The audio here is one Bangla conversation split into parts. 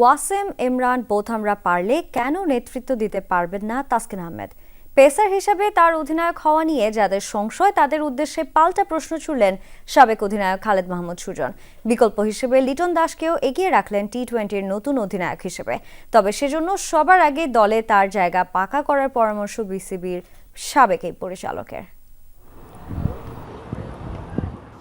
ওয়াসেম ইমরান বোথামরা পারলে কেন নেতৃত্ব দিতে পারবেন না তাসকিন আহমেদ? পেসার হিসাবে তার অধিনায়ক হওয়া নিয়ে যাদের সংশয়, তাদের উদ্দেশ্যে পাল্টা প্রশ্ন ছুড়লেন সাবেক অধিনায়ক খালেদ মাহমুদ সুজন। বিকল্প হিসেবে লিটন দাসকেও এগিয়ে রাখলেন টি টোয়েন্টির নতুন অধিনায়ক হিসেবে। তবে সেজন্য সবার আগে দলে তার জায়গা পাকা করার পরামর্শ বিসিবির সাবেক এই পরিচালকের।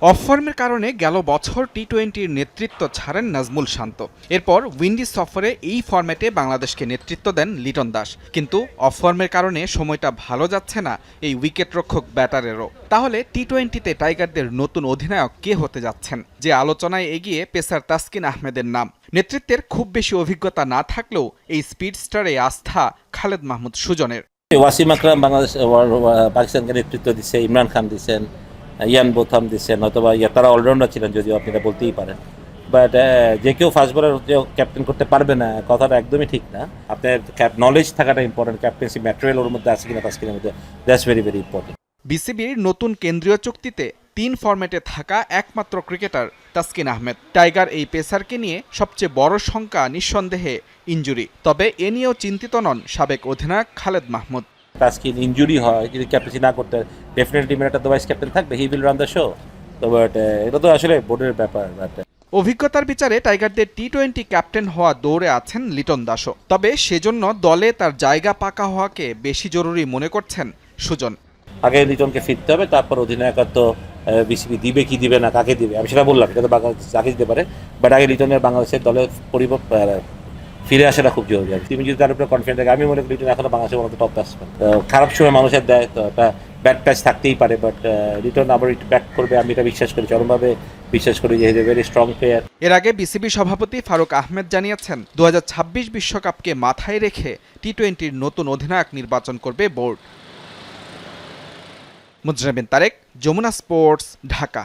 অফ ফর্মের কারণে গেল বছর টি টোয়েন্টির নেতৃত্ব ছাড়েন নাজমুল শান্ত। এরপর উইন্ডিজ সফরে এই ফরম্যাটে বাংলাদেশকে নেতৃত্ব দেন লিটন দাস। কিন্তু অফফর্মের কারণে সময়টা ভালো যাচ্ছে না এই উইকেটরক্ষক ব্যাটারেরও। তাহলে টি টোয়েন্টিতে টাইগারদের নতুন অধিনায়ক কে হতে যাচ্ছেন? যে আলোচনায় এগিয়ে পেসার তাসকিন আহমেদের নাম। নেতৃত্বের খুব বেশি অভিজ্ঞতা না থাকলেও এই স্পিড স্টারে আস্থা খালেদ মাহমুদ সুজনের। ওয়াসিম আকরাম বাংলাদেশ পাকিস্তানকে নেতৃত্ব দিচ্ছে ইমরান খান দিচ্ছেন ইয়ান বোথাম দিচ্ছেন, অথবা তারা অলরাউন্ডার ছিলেন যদিও আপনি এটা বলতেই পারেন। বাট যে কেউ ফার্স্ট বলার ক্যাপ্টেন করতে পারবে না, কথাটা একদমই ঠিক না। আপনার নলেজ থাকাটা ইম্পর্টেন্ট ক্যাপ্টেন্সি ম্যাটেরিয়াল ওর মধ্যে আছে কিনা তাস্কিনের মধ্যে দ্যাটস ভেরি ভেরি ইম্পর্টেন্ট বিসিবির নতুন কেন্দ্রীয় চুক্তিতে তিন ফরম্যাটে থাকা একমাত্র ক্রিকেটার তাসকিন আহমেদ। টাইগার এই পেসারকে নিয়ে সবচেয়ে বড় শঙ্কা, নিঃসন্দেহে ইঞ্জুরি। তবে এ নিয়েও চিন্তিত নন সাবেক অধিনায়ক খালেদ মাহমুদ। তাস্কিন ইঞ্জুরি হয় যদি ক্যাপ্টেন্সি না করতে ডেফিনেটলি টিমের একটা ভাইস ক্যাপ্টেন থাকবে he will run the show তো বাট এটা তো আসলে বোর্ডের ব্যাপার বাট অভিজ্ঞতার বিচারে টাইগারদের টি টোয়েন্টি ক্যাপ্টেন হওয়া দৌড়ে আছেন লিটন দাসও। তবে সেজন্য দলে তার জায়গা পাকা হওয়াকে বেশি জরুরি মনে করছেন সুজন। আগে লিটনকে ফিরতে হবে তারপর অধিনায়কত্ব বিসিবি দিবে কি দিবে না কাকে দিবে? আমি সেটা বললাম এটা তো বাংলাদেশ যাকে দিতে পারে? বাট আগে লিটনের বাংলাদেশের দলের পরিব ফিরে আসাটা খুব জরুরি। আর তুমি যদি তার উপরে কনফিডেন্ট থাকে, আমি মনে করি এখনও বাংলাদেশের মতো টপ ব্যাটসম্যান খারাপ সময় মানুষের দেয়, তো একটা ব্যাট প্যাচ থাকতেই পারে বাট রিটার্ন আবার ব্যাক করবে, আমি এটা বিশ্বাস করি, চরমভাবে বিশ্বাস করি যে ভেরি স্ট্রং প্লেয়ার এর আগে বিসিবি সভাপতি ফারুক আহমেদ জানিয়েছেন দু বিশ্বকাপকে মাথায় রেখে টি টোয়েন্টির নতুন অধিনায়ক নির্বাচন করবে বোর্ড। মুজরাবিন তারেক, যমুনা স্পোর্টস, ঢাকা।